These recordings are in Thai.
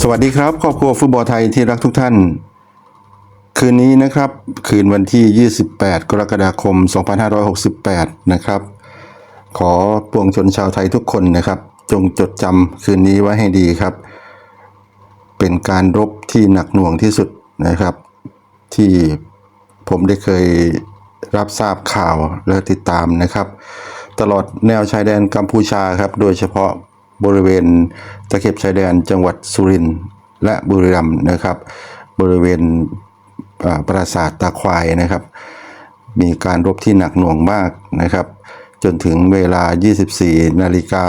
สวัสดีครับ ครอบครัวฟุตบอลไทยที่รักทุกท่าน คืนนี้นะครับ คืนวันที่ 28 กรกฎาคม 2568 นะครับ ขอปวงชนชาวไทยทุกคนนะครับ จงจดจำคืนนี้ไว้ให้ดีครับ เป็นการรบที่หนักหน่วงที่สุดนะครับ ที่ผมได้เคยรับทราบข่าวและติดตามนะครับ ตลอดแนวชายแดนกัมพูชาครับ โดยเฉพาะ บริเวณตะเข็บชายแดนจังหวัดสุรินทร์และบุรีรัมย์นะครับ บริเวณปราสาทตาควายนะครับ มีการรบที่หนักหน่วงมากนะครับ จนถึงเวลา 24 นาฬิกา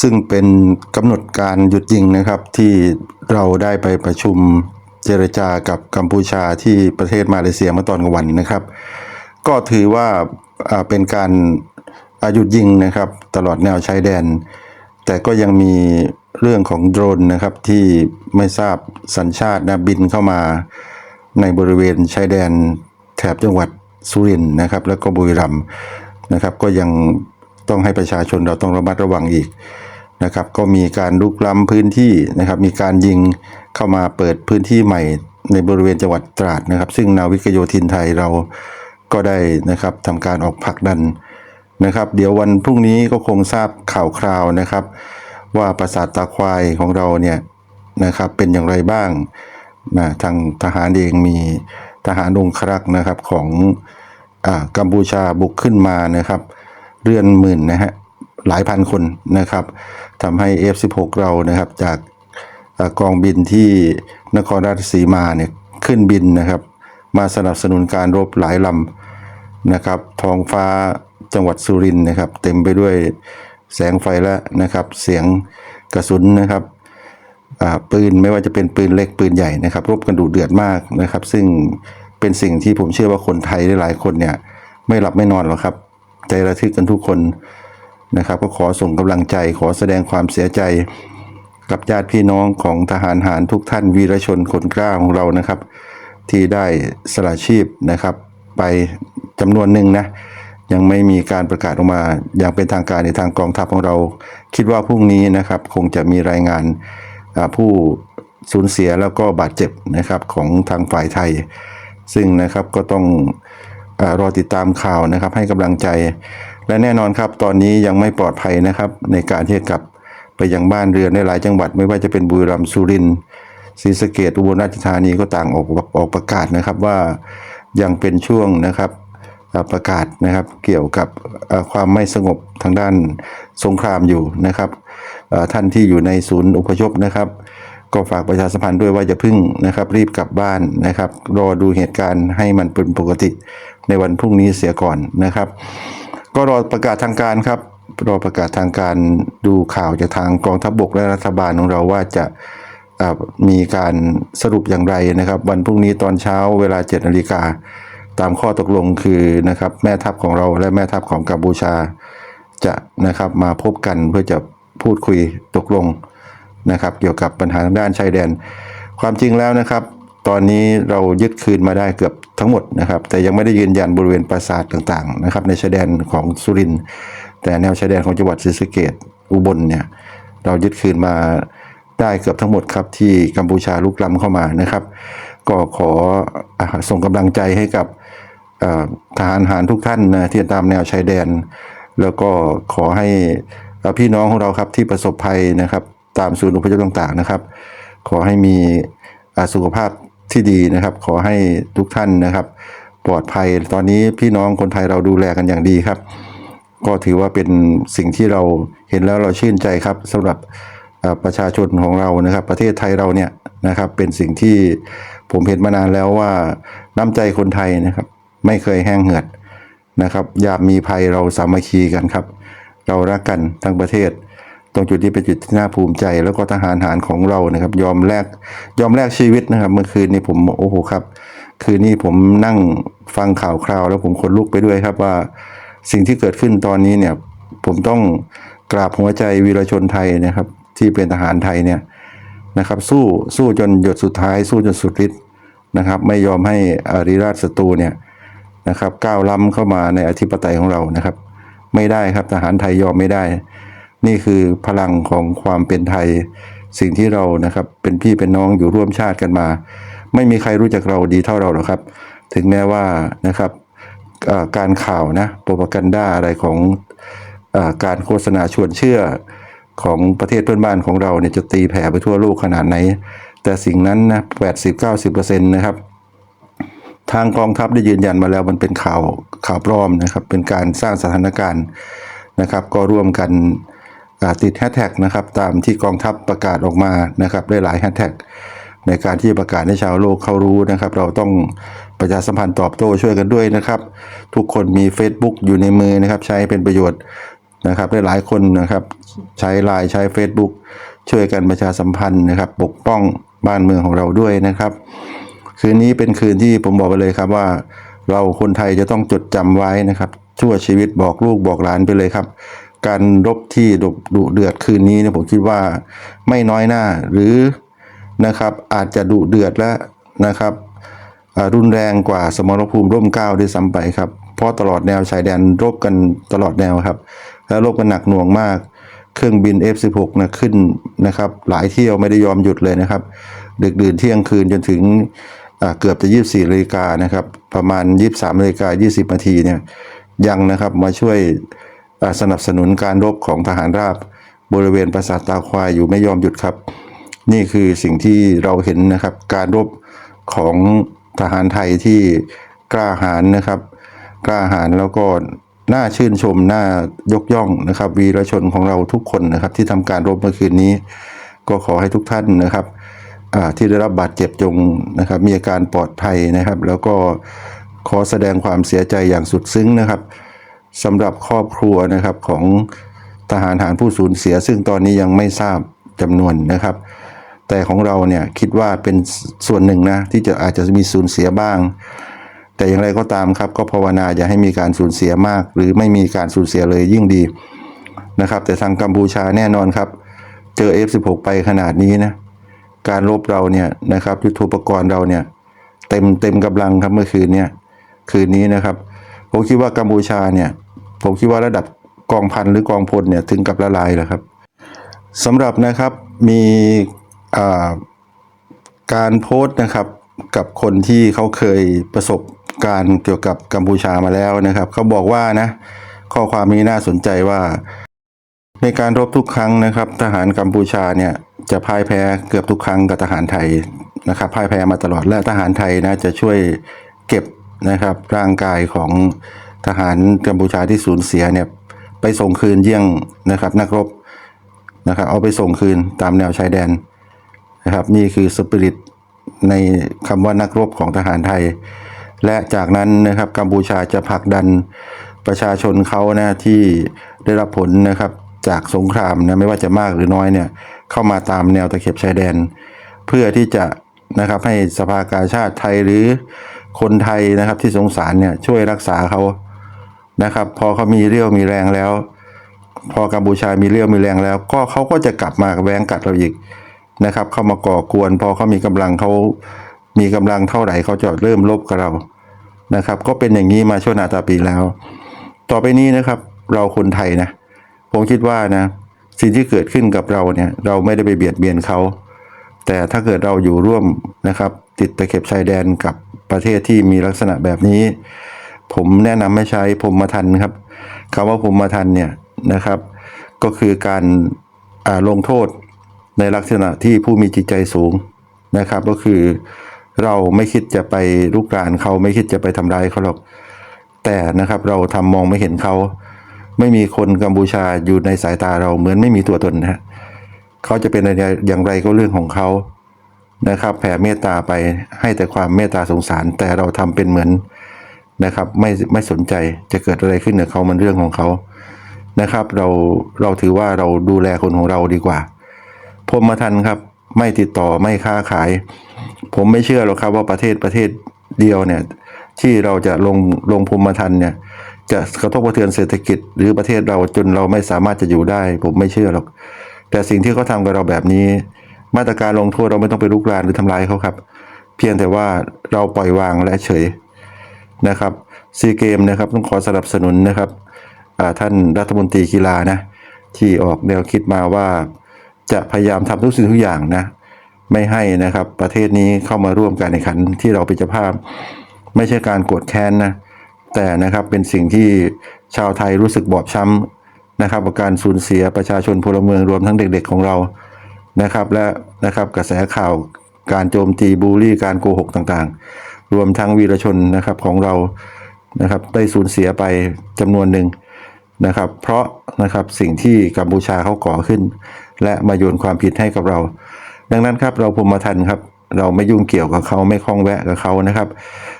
ซึ่งเป็นกำหนดการหยุดยิงนะครับที่เราได้ไปประชุมเจรจากับกัมพูชาที่ประเทศมาเลเซียเมื่อตอนกลางวันนะครับ ก็ถือว่าเป็นการหยุดยิงนะครับ ตลอดแนวชายแดน แต่ก็ยังมีเรื่องของโดรนนะครับที่ไม่ทราบสัญชาตินะบินเข้ามาในบริเวณชายแดนแถบจังหวัดสุรินทร์นะครับ แล้วก็บุรีรัมย์นะครับ ก็ยังต้องให้ประชาชนเราต้องระมัดระวังอีกนะครับ ก็มีการลุกล้ำพื้นที่นะครับ มีการยิงเข้ามาเปิดพื้นที่ใหม่ในบริเวณจังหวัดตราดนะครับ ซึ่งนาวิกโยธินไทยเราก็ได้นะครับทำการออกผลักดัน นะครับ เดี๋ยววันพรุ่งนี้ก็คงทราบข่าวคราวนะครับ ว่าปราสาทตาควายของเราเนี่ยนะครับเป็นอย่างไรบ้างนะทางทหารเองมีทหารองครักษ์นะครับของอากัมพูชาบุกขึ้นมานะครับ เรือนหมื่นนะฮะหลายพันคนนะครับทำให้ F16 เรานะครับจากอกองบินที่นครราชสีมาเนี่ยขึ้นบินนะครับ มาสนับสนุนการรบหลายลำนะครับท้องฟ้า จังหวัดสุรินทร์นะครับ เต็มไปด้วยแสงไฟและนะครับ เสียงกระสุนนะครับปืนไม่ว่าจะเป็นปืนเล็กปืนใหญ่นะครับรบกันดุเดือดมากนะครับ ซึ่งเป็นสิ่งที่ผมเชื่อว่าคนไทยหลายคนเนี่ยไม่หลับไม่นอนหรอกครับ ใจระทึกกันทุกคนนะครับ ก็ขอส่งกำลังใจ ขอแสดงความเสียใจกับญาติพี่น้องของทหารหารทุกท่านวีรชนคนกล้าของเรานะครับ ที่ได้สละชีพนะครับ ไปจำนวนหนึ่งนะ ยังไม่มีการประกาศออกมา อย่างเป็นทางการในทางกองทัพของเรา คิดว่าพรุ่งนี้นะครับคงจะมีรายงานผู้สูญเสียแล้วก็บาดเจ็บนะครับของทางฝ่ายไทย ซึ่งนะครับก็ต้องอรอติดตามข่าวนะครับให้กำลังใจ และแน่นอนครับตอนนี้ยังไม่ปลอดภัยนะครับในการที่จะกลับไปยังบ้านเรือนในหลายจังหวัด ไม่ว่าจะเป็นบุรีรัมย์สุรินทร์ศรีสะเกดอุบลราชธานีก็ต่างออกออกประกาศนะครับว่ายังเป็นช่วงนะครับ ประกาศนะครับเกี่ยวกับความไม่สงบทางด้านสงครามอยู่นะครับท่านที่อยู่ในศูนย์อพยพนะครับ ก็ฝากประชาสัมพันธ์ด้วยว่าจะพึ่งนะครับ รีบกลับบ้านนะครับรอดูเหตุการณ์ให้มันเป็นปกติในวันพรุ่งนี้เสียก่อนนะครับ ก็รอประกาศทางการครับรอประกาศทางการดูข่าวจากทางกองทัพบกและรัฐบาลของเราว่าจะมีการสรุปอย่างไรนะครับ วันพรุ่งนี้ตอนเช้าเวลา7นาฬิกา ตามข้อตกลงคือนะครับแม่ทัพของเราและแม่ทัพของกัมพูชาจะนะครับมาพบกันเพื่อจะพูดคุยตกลงนะครับ เกี่ยวกับปัญหาทางด้านชายแดน ความจริงแล้วนะครับ ตอนนี้เรายึดคืนมาได้เกือบทั้งหมดนะครับ แต่ยังไม่ได้ยืนยันบริเวณปราสาทต่างๆนะครับในชายแดนของสุรินทร์แต่แนวชายแดนของจังหวัดศรีสะเกดอุบลเนี่ยเรายึดคืนมาได้เกือบทั้งหมดครับที่กัมพูชาลุกล้ำเข้ามานะครับ ก็ขออส่งกำลังใจให้กับ ทหารหารทุกท่านนะที่ตามแนวชายแดน แล้วก็ขอให้พี่น้องของเราครับที่ประสบภัยนะครับ ตามศูนย์อพยพต่างๆนะครับ ขอให้มีสุขภาพที่ดีนะครับ ขอให้ทุกท่านนะครับ ปลอดภัยตอนนี้พี่น้องคนไทยเราดูแลกันอย่างดีครับ ก็ถือว่าเป็นสิ่งที่เราเห็นแล้วเราชื่นใจครับสำหรับประชาชนของเรานะครับ ประเทศไทยเราเนี่ยนะครับ เป็นสิ่งที่ผมเห็นมานานแล้วว่าน้ำใจคนไทยนะครับ ไม่เคยแห้งเหือดนะครับยามมีภัยเราสามัคคีกันครับ เรารักกันทั้งประเทศ ตรงจุดนี้เป็นจุดที่น่าภูมิใจ แล้วก็ทหารหารของเรานะครับ ยอมแลกยอมแลกชีวิตนะครับ เมื่อคืนนี้ผมโอ้โหครับ คืนนี้ผมนั่งฟังข่าวคราว แล้วผมขนลุกไปด้วยครับว่าสิ่งที่เกิดขึ้นตอนนี้เนี่ย ผมต้องกราบหัวใจวีรชนไทยนะครับ ที่เป็นทหารไทยเนี่ยนะครับ สู้สู้จนหยดสุดท้าย สู้จนสุดฤทธิ์นะครับ ไม่ยอมให้อาริราชศัตรูเนี่ย นะครับก้าวล้ำเข้ามาในอธิปไตยของเรานะครับ ไม่ได้ครับทหารไทยยอมไม่ได้ นี่คือพลังของความเป็นไทย สิ่งที่เรานะครับเป็นพี่เป็นน้องอยู่ร่วมชาติกันมา ไม่มีใครรู้จักเราดีเท่าเราหรอกครับ ถึงแม้ว่านะครับการข่าวนะโปรปกันด้าอะไรของอการโฆษณาชวนเชื่อของประเทศเพื่อนบ้านของเราเนี่ยจะตีแผ่ไปทั่วโลกขนาดไหน แต่สิ่งนั้นนะ80-90%นะครับ ทางกองทัพได้ยืนยันมาแล้วมันเป็นข่าวข่าวปลอมนะครับ เป็นการสร้างสถานการณ์นะครับ ก็ร่วมกันติดแฮชแท็กนะครับ ตามที่กองทัพประกาศออกมานะครับ ได้หลายแฮชแท็กในการที่ประกาศให้ชาวโลกเขารู้นะครับ เราต้องประชาสัมพันธ์ตอบโต้ช่วยกันด้วยนะครับ ทุกคนมี Facebook อยู่ในมือนะครับ ใช้เป็นประโยชน์นะครับได้หลายคนนะครับ ใช้ไลน์ใช้ Facebook ช่วยกันประชาสัมพันธ์นะครับ ปกป้องบ้านเมืองของเราด้วยนะครับ คืนนี้เป็นคืนที่ผมบอกไปเลยครับว่า เราคนไทยจะต้องจดจำไว้นะครับชั่วชีวิตบอกลูกบอกหลานไปเลยครับ การรบที่ดุดเดือดคืนนี้เนี่ยผมคิดว่าไม่น้อยหน้าหรือนะครับอาจจะดุเดือดและนะครับรุนแรงกว่าสมรภูมิร่มเก้าด้วยซ้ำไปครับเพราะตลอดแนวชายแดนรบกันตลอดแนวครับ แล้วรบกันหนักหน่วงมาก เครื่องบิน F16 นะขึ้นนะครับ หลายเที่ยวไม่ได้ยอมหยุดเลยนะครับ ดึกดื่นเที่ยงคืนจนถึง เกือบจะ 24นาฬิกานะครับ ประมาณ 23นาฬิกา20นาทีเนี่ยยังนะครับมาช่วยสนับสนุนการรบของทหารราบบริเวณปราสาทตาควายอยู่ไม่ยอมหยุดครับ นี่คือสิ่งที่เราเห็นนะครับ การรบของทหารไทยที่กล้าหาญนะครับ กล้าหาญแล้วก็น่าชื่นชมน่ายกย่องนะครับ วีรชนของเราทุกคนนะครับ ที่ทำการรบเมื่อคืนนี้ ก็ขอให้ทุกท่านนะครับ ที่ได้รับบาดเจ็บจงนะครับมีอาการปลอดภัยนะครับ แล้วก็ขอแสดงความเสียใจอย่างสุดซึ้งนะครับสำหรับครอบครัวนะครับของทหารหารผู้สูญเสีย ซึ่งตอนนี้ยังไม่ทราบจำนวนนะครับ แต่ของเราเนี่ยคิดว่าเป็นส่วนหนึ่งนะที่จะอาจจะมีสูญเสียบ้าง แต่อย่างไรก็ตามครับ ก็ภาวนาอย่าให้มีการสูญเสียมาก หรือไม่มีการสูญเสียเลยยิ่งดีนะครับ แต่ทางกัมพูชาแน่นอนครับ เจอ F16 ไปขนาดนี้นะ การรบเราเนี่ยนะครับยุทโธปกรณ์เราเนี่ยเต็มเต็มกำลังครับเมื่อคืนเนี่ยคืนนี้นะครับ ผมคิดว่ากัมพูชาเนี่ยผมคิดว่าระดับกองพันหรือกองพลเนี่ยถึงกับละลายแล้วครับสำหรับนะครับมีการโพสต์นะครับกับคนที่เขาเคยประสบการณ์เกี่ยวกับกัมพูชามาแล้วนะครับเขาบอกว่านะข้อความนี้น่าสนใจว่า ในการรบทุกครั้งนะครับ ทหารกัมพูชาเนี่ย จะพ่ายแพ้เกือบทุกครั้งกับทหารไทยนะครับพ่ายแพ้มาตลอดและทหารไทยนะจะช่วยเก็บนะครับร่างกายของทหารกัมพูชาที่สูญเสียเนี่ยไปส่งคืนเยี่ยงนะครับนักรบนะครับเอาไปส่งคืนตามแนวชายแดนนะครับนี่คือสปิริตในคำว่านักรบของทหารไทย และจากนั้นนะครับกัมพูชาจะผลักดันประชาชนเขานะที่ได้รับผลนะครับจากสงครามนะไม่ว่าจะมากหรือน้อยเนี่ย เข้ามาตามแนวตะเข็บชายแดน เพื่อที่จะนะครับให้สภากาชาติไทยหรือคนไทยนะครับที่สงสารเนี่ยช่วยรักษาเขานะครับ พอเขามีเรี่ยวมีแรงแล้ว พอกัมพูชามีเรี่ยวมีแรงแล้ว ก็เขาก็จะกลับมาแว้งกัดเราอีกนะครับ เข้ามาก่อกวน พอเขามีกำลังเขามีกำลังเท่าไหร่เขาจะเริ่มลบกับเรานะครับ ก็เป็นอย่างนี้มาชั่วนาตาปีแล้ว ต่อไปนี้นะครับ เราคนไทยนะผมคิดว่านะ สิ่งที่เกิดขึ้นกับเราเนี่ยเราไม่ได้ไปเบียดเบียนเขาแต่ถ้าเกิดเราอยู่ร่วมนะครับ ติดตะเข็บชายแดนกับประเทศที่มีลักษณะแบบนี้ ผมแนะนำให้ใช้พรหมทันครับคำว่าพรหมทันเนี่ยนะครับ ก็คือการอ่าลงโทษในลักษณะที่ผู้มีจิตใจสูงนะครับ ก็คือเราไม่คิดจะไปลุกรานเขาไม่คิดจะไปทำร้ายเขาหรอกแต่นะครับเราทำมองไม่เห็นเขา ไม่มีคนกัมพูชาอยู่ในสายตาเราเหมือนไม่มีตัวตนนะฮะเขาจะเป็นอะไรอย่างไรก็เรื่องของเขานะครับ แผ่เมตตาไปให้แต่ความเมตตาสงสาร แต่เราทำเป็นเหมือนนะครับ ไม่ไม่สนใจจะเกิดอะไรขึ้นกับเขามันเรื่องของเขานะครับ เราเราถือว่าเราดูแลคนของเราดีกว่าพรหมทันครับ ไม่ติดต่อไม่ค้าขาย ผมไม่เชื่อหรอกครับว่าประเทศประเทศเดียวเนี่ย ที่เราจะลงลงพรหมทันเนี่ย จะกระทบกระเทือนเศรษฐกิจ หรือประเทศเราจนเราไม่สามารถจะอยู่ได้ ผมไม่เชื่อหรอก แต่สิ่งที่เขาทำกับเราแบบนี้ มาตรการลงโทษเราไม่ต้องไปลุกรานหรือทำร้ายเขาครับ เพียงแต่ว่าเราปล่อยวางและเฉยนะครับซีเกมนะครับต้องขอสนับสนุนนะครับท่านรัฐมนตรีกีฬานะที่ออกแนวคิดมาว่า จะพยายามทำทุกสิ่งทุกอย่างนะไม่ให้นะครับประเทศนี้เข้ามาร่วมการแข่งขันที่เราเป็นเจ้าภาพ ไม่ใช่การกรธแค้นนะ แต่นะครับเป็นสิ่งที่ชาวไทยรู้สึกบอบช้ำนะครับกับการสูญเสียประชาชนพลเมืองรวมทั้งเด็กๆของเรานะครับ และนะครับกระแสข่าวการโจมตีบูลลี่การโกหกต่างๆ รวมทั้งวีรชนนะครับของเรานะครับได้สูญเสียไปจำนวนหนึ่งนะครับ เพราะนะครับสิ่งที่กัมพูชาเขาก่อขึ้น และมาโยนความผิดให้กับเรา ดังนั้นครับเราพรหมทันครับ เราไม่ยุ่งเกี่ยวกับเขาไม่คล้องแวะกับเขานะครับ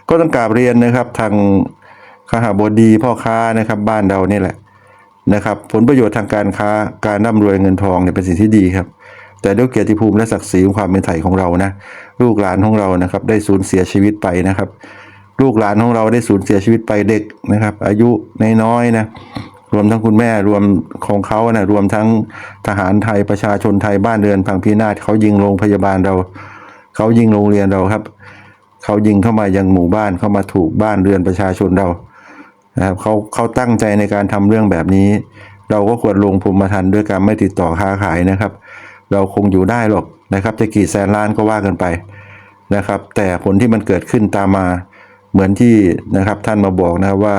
ก็ต้องกราบเรียนนะครับทาง ข้าบดีพ่อค้านะครับบ้านเรานี่แหละนะครับ ผลประโยชน์ทางการค้าการร่ำรวยเงินทองเนี่ยเป็นสิ่งที่ดีครับ แต่ด้วยเกียรติภูมิและศักดิ์ศรีของความเป็นไทยของเรานะลูกหลานของเรานะครับ ได้สูญเสียชีวิตไปนะครับ ลูกหลานของเราได้สูญเสียชีวิตไปเด็กนะครับ อายุน้อยๆนะรวมทั้งคุณแม่รวมของเขานะรวมทั้งทหารไทยประชาชนไทยบ้านเรือนพังพินาศเขายิงโรงพยาบาลเรา เขายิงโรงเรียนเราครับ เขายิงเข้ามายังหมู่บ้านเข้ามาถูกบ้านเรือนประชาชนเรา นะครับเขาเขาตั้งใจในการทำเรื่องแบบนี้ เราก็ควรลงภูมิทันด้วยการไม่ติดต่อค้าขายนะครับ เราคงอยู่ได้หรอกนะครับ จะกี่แสนล้านก็ว่ากันไปนะครับ แต่ผลที่มันเกิดขึ้นตามมาเหมือนที่นะครับท่านมาบอกนะว่า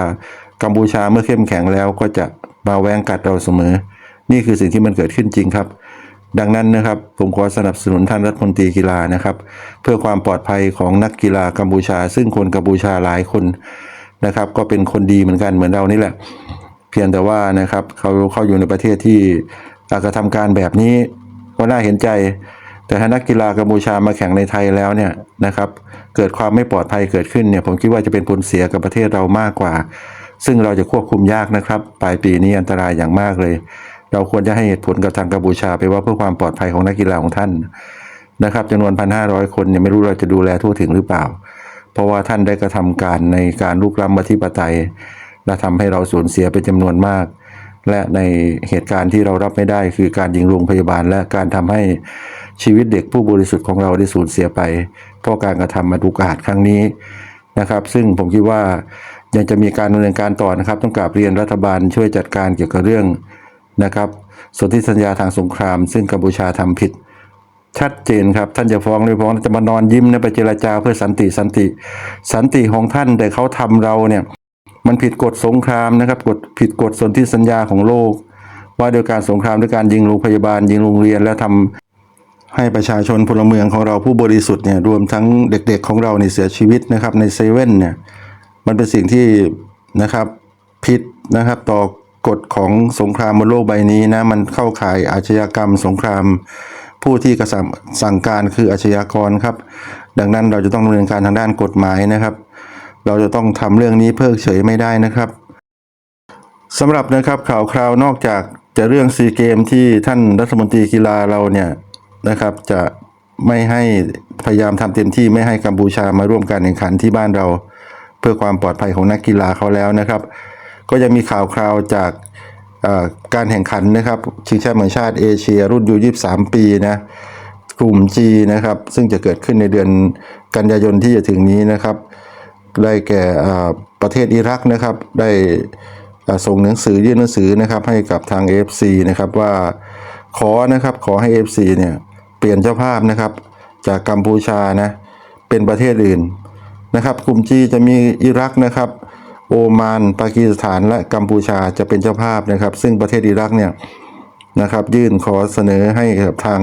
กัมพูชาเมื่อเข้มแข็งแล้วก็จะมาแวงกัดเราเสมอ นี่คือสิ่งที่มันเกิดขึ้นจริงครับ ดังนั้นนะครับผมขอสนับสนุนท่านรัฐมนตรีกีฬานะครับ เพื่อความปลอดภัยของนักกีฬากัมพูชา ซึ่งคนกัมพูชาหลายคน นะครับ ก็เป็นคนดีเหมือนกันเหมือนเรานี่แหละ เพียงแต่ว่านะครับเขาเขาอยู่ในประเทศที่กระทำการแบบนี้ก็น่าเห็นใจ แต่ถ้านักกีฬากัมพูชามาแข่งในไทยแล้วเนี่ยนะครับ เกิดความไม่ปลอดภัยเกิดขึ้นเนี่ยผมคิดว่าจะเป็นผลเสียกับประเทศเรามากกว่า ซึ่งเราจะควบคุมยากนะครับปลายปีนี้อันตรายอย่างมากเลย เราควรจะให้เหตุผลกับทางกัมพูชาไปว่าเพื่อความปลอดภัยของนักกีฬาของท่านนะครับจำนวน1,500คนเนี่ยไม่รู้เราจะดูแลทั่วถึงหรือเปล่า ราะว่าท่านได้กระทำการในการลุกล้ำมาธิปไตย และทำให้เราสูญเสียเป็นจำนวนมาก และในเหตุการณ์ที่เรารับไม่ได้คือการยิงโรงพยาบาล และการทำให้ชีวิตเด็กผู้บริสุทธิ์ของเราได้สูญเสียไป เพราะการกระทำมาดุกอาจครั้งนี้นะครับ ซึ่งผมคิดว่ายังจะมีการดำเนินการต่อนะครับ ต้องกราบเรียนรัฐบาลช่วยจัดการเกี่ยวกับเรื่องนะครับสนธิสัญญาทางสงคราม ซึ่งกัมพูชาทำผิด ชัดเจนครับท่านจะฟ้องหรือฟ้องจะมานอนยิ้มนะไปเจรจาเพื่อสันติสันติ สันติของท่านแต่เขาทำเราเนี่ยมันผิดกฎสงครามนะครับกฎผิดกฎสนธิสัญญาของโลก ว่าโดยการสงครามด้วยการยิงโรงพยาบาล ยิงโรงเรียนแล้วทำให้ประชาชนพลเมืองของเราผู้บริสุทธิ์เนี่ยรวมทั้งเด็กๆของเราเนี่เสียชีวิตนะครับในเซเว่นเนี่ยมันเป็นสิ่งที่นะครับผิดนะครับต่อกฎของสงครามบนโลกใบนี้นะมันเข้าข่ายอาชญากรรมสงคราม ผู้ที่กระทำสั่งการคืออาชญากรครับ ดังนั้นเราจะต้องดำเนินการทางด้านกฎหมายนะครับ เราจะต้องทำเรื่องนี้เพิกเฉยไม่ได้นะครับสำหรับนะครับข่าวคราวนอกจากจะเรื่องซีเกมที่ท่านรัฐมนตรีกีฬาเราเนี่ยนะครับ จะไม่ให้พยายามทำเต็มที่ไม่ให้กัมพูชามาร่วมการแข่งขันที่บ้านเรา เพื่อความปลอดภัยของนักกีฬาเขาแล้วนะครับ ก็ยังมีข่าวคราวจาก การแข่งขันนะครับชิงแชมป์แห่งชาติเอเชีย รุ่นยู23 ปีนะกลุ่ม G นะครับ ซึ่งจะเกิดขึ้นในเดือนกันยายนที่จะถึงนี้นะครับ ได้แก่ประเทศอิรักนะครับ ได้ส่งหนังสือยื่นหนังสือนะครับ ให้กับทาง AFC นะครับว่าขอนะครับขอให้ AFC เนี่ยเปลี่ยนเจ้าภาพนะครับ จากกัมพูชานะเป็นประเทศอื่นนะครับ กลุ่ม G จะมีอิรักนะครับ โอมานปากีสถานและกัมพูชาจะเป็นเจ้าภาพนะครับ ซึ่งประเทศอิรักเนี่ยนะครับ ยื่นขอเสนอให้กับทาง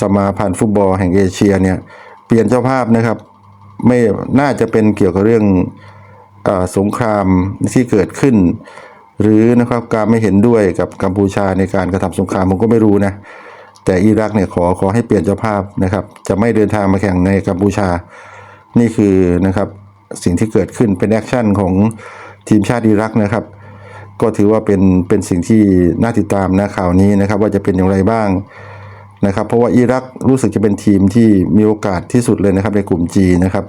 สมาพันธ์ฟุตบอลแห่งเอเชียเนี่ยเปลี่ยนเจ้าภาพนะครับ ไม่น่าจะเป็นเกี่ยวกับเรื่องอสงครามที่เกิดขึ้น หรือนะครับการไม่เห็นด้วยกับกัมพูชาในการกระทำสงครามผมก็ไม่รู้นะแต่อิรักเนี่ยขอขอให้เปลี่ยนเจ้าภาพนะครับ จะไม่เดินทางมาแข่งในกัมพูชานี่คือนะครับ สิ่งที่เกิดขึ้นเป็นแอคชั่นของทีมชาติอิรักนะครับ ก็ถือว่าเป็นเป็นสิ่งที่น่าติดตามนะข่าวนี้นะครับ ว่าจะเป็นอย่างไรบ้างนะครับ เพราะว่าอิรักรู้สึกจะเป็นทีมที่มีโอกาสที่สุดเลยนะครับในกลุ่ม G นะครับ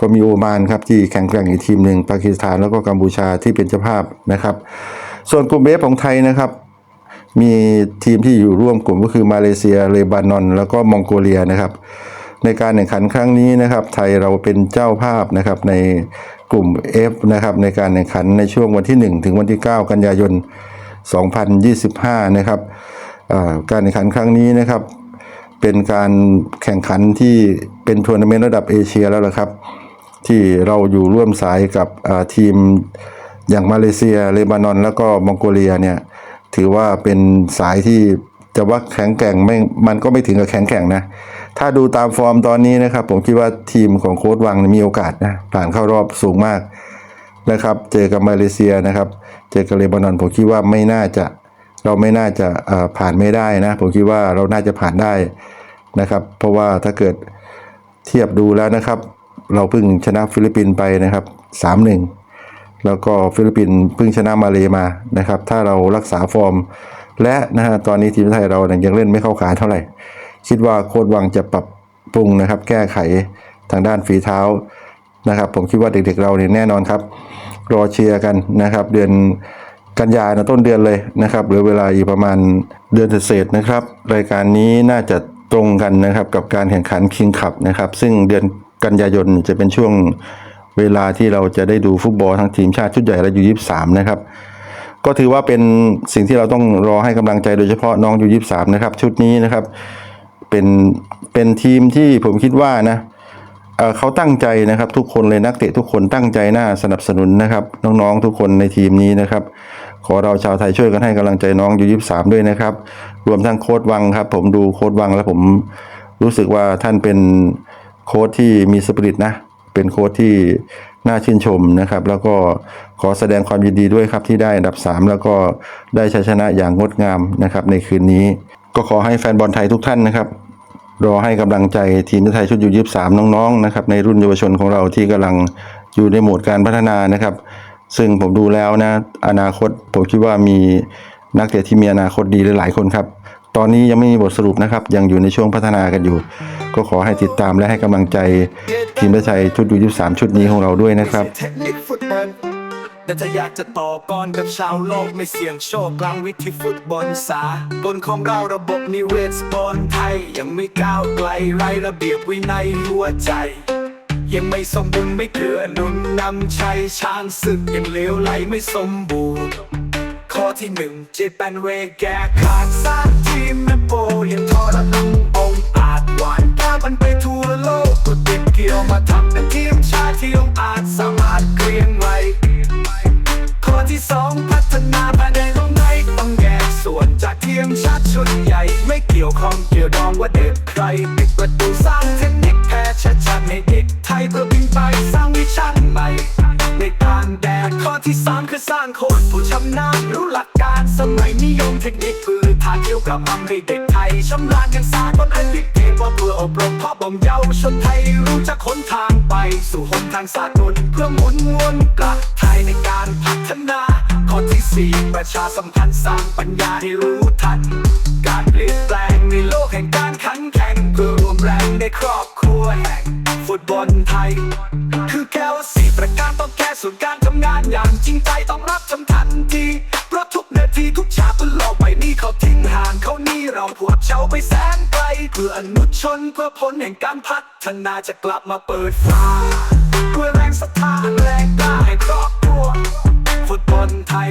ก็มีโอมานครับที่แข่งแกร่งอีกทีมหนึ่งปากีสถานแล้วก็กัมพูชาที่เป็นเจ้าภาพนะครับ ส่วนกลุ่มเบฟของไทยนะครับมีทีมที่อยู่ร่วมกลุ่มก็คือมาเลเซียเลบานอน แล้วก็มองโกเลียนะครับ ในการแข่งขันครั้งนี้นะครับ ไทยเราเป็นเจ้าภาพนะครับในกลุ่ม F นะครับในการแข่งขันในช่วงวันที่ 1 ถึงวันที่ 9 กันยายน 2025 นะครับการแข่งขันครั้งนี้นะครับ เป็นการแข่งขันที่เป็นทัวร์นาเมนต์ระดับเอเชียแล้วละครับ ที่เราอยู่ร่วมสายกับทีมอย่างมาเลเซียเลบานอน แล้วก็มองโกเลียเนี่ยถือว่าเป็นสายที่จะว่าแข็งแกร่งไม่มันก็ไม่ถึงกับแข็งแกร่งนะ ถ้าดูตามฟอร์มตอนนี้นะครับ ผมคิดว่าทีมของโค้ดวังมีโอกาสนะผ่านเข้ารอบสูงมากนะครับ เจอกับมาเลเซียนะครับ เจอกับเลบานอนผมคิดว่าไม่น่าจะเราไม่น่าจะผ่านไม่ได้นะ ผมคิดว่าเราน่าจะผ่านได้นะครับ เพราะว่าถ้าเกิดเทียบดูแล้วนะครับ เราเพิ่งชนะฟิลิปปินส์ไปนะครับ3-1แล้วก็ฟิลิปปินส์เพิ่งชนะมาเลมานะครับ ถ้าเรารักษาฟอร์ม และนะฮะตอนนี้ทีมไทยเรายยังเล่นไม่เข้าขาเท่าไหร่ คิดว่าโค้ดวังจะปรับปรุงนะครับ แก้ไขทางด้านฝีเท้านะครับ ผมคิดว่าเด็กๆเราเนี่ยแน่นอนครับ รอเชียร์กันนะครับ เดือนกันยานะต้นเดือนเลยนะครับเหลือเวลาอีกประมาณเดือนเศษนะครับ รายการนี้น่าจะตรงกันนะครับกับการแข่งขันคิงคัพนะครับ ซึ่งเดือนกันยายนจะเป็นช่วงเวลาที่เราจะได้ดูฟุตบอลทั้งทีมชาติชุดใหญ่และยูยี่สามนะครับ ก็ถือว่าเป็นสิ่งที่เราต้องรอให้กำลังใจโดยเฉพาะน้องยูยี่สามนะครับ ชุดนี้นะครับ เป็นเป็นทีมที่ผมคิดว่านะเเขาตั้งใจนะครับทุกคนเลยนักเตะทุกคนตั้งใจหน้าสนับสนุนนะครับ น้องๆทุกคนในทีมนี้นะครับ ขอเราชาวไทยช่วยกันให้กำลังใจน้องยูยี่สามด้วยนะครับ รวมทั้งโค้ดวังครับ ผมดูโค้ดวังแล้วผมรู้สึกว่าท่านเป็นโค้ดที่มีสปิริตนะเป็นโค้ดที่น่าชื่นชมนะครับ แล้วก็ขอแสดงความยินดีด้วยครับที่ได้อันดับ 3 แล้วก็ได้ชัยชนะอย่างงดงามนะครับในคืนนี้ ก็ขอให้แฟนบอลไทยทุกท่านนะครับรอให้กำลังใจทีมชาติไทยชุดยูยี่สามน้องๆนะครับในรุ่นเยาวชนของเราที่กำลังอยู่ในโหมดการพัฒนานะครับ ซึ่งผมดูแล้วนะอนาคตผมคิดว่ามีนักเตะที่มีอนาคตดีหลายๆคนครับ ตอนนี้ยังไม่มีบทสรุปนะครับ ยังอยู่ในช่วงพัฒนากันอยู่ ก็ขอให้ติดตามและให้กำลังใจทีมชาติไทยชุดยูยี่สามชุดนี้ของเราด้วยนะครับ แต่ถ้าอยากจะต่อกรกับชาวโลกไม่เสี่ยงโชคกลางวิธีฟุตบอลสาบนของเราระบบนิเวศบอลไทย ยังไม่ก้าวไกลไรระเบียบวินัยหัวใจ ยังไม่สมบูรณ์ไม่เกือหนุนนำชัยช้างศึกยังเลวไหลไม่สมบูรณ์ข้อที่หนึ่งเจแปนเวย์แกขาดสร้างทีมแมโปยังทอดลังองอาจหวานกล้ามันไปทั่วโลกก็ติดเกี่ยวมาทำเป็นทีมชาติที่องอาจสามารถเกรียงไว้ ที่สองพัฒนาภายในตรงไหนต้องแยกส่วนจากเทียมชาติชนใหญ่ ไม่เกี่ยวข้องเกี่ยวดองว่าเด็กใครปิดประตูสร้างเทคนิคแพ้ชัดชัดในเด็กไทยเพื่อบินไปสร้างวิชั่นใหม่ ข้ามคือสร้างคนผู้ชำนาญรู้หลักการสมัยนิยมเทคนิคพื้นฐานเกี่ยวกับทำให้เด็กไทยชำนาญกันสร้ากลอันดิเกตว่าเพื่ออบรมพ่อบ่มเยาวชนไทยรู้จักหนทางไป สู่หนทางสากลเพื่อหมุนวนกลับไทยในการพัฒนาข้อที่สี่ประชาสัมพันธ์สร้างปัญญาให้รู้ทัน การเปลี่ยนแปลงในโลกแห่งการขันแข่งเพื่อรวมแรงในครอบครัวแห่งฟุตบอลไทย คือแก้วสี่ประการต้องแก้ส่วนการ ชนเพื่อผลแห่งการพัฒนาจะกลับมาเปิดฟ้าด้วยแรงศรัทธาแรงกล้าให้ครอบครัวฟุตบอลไทย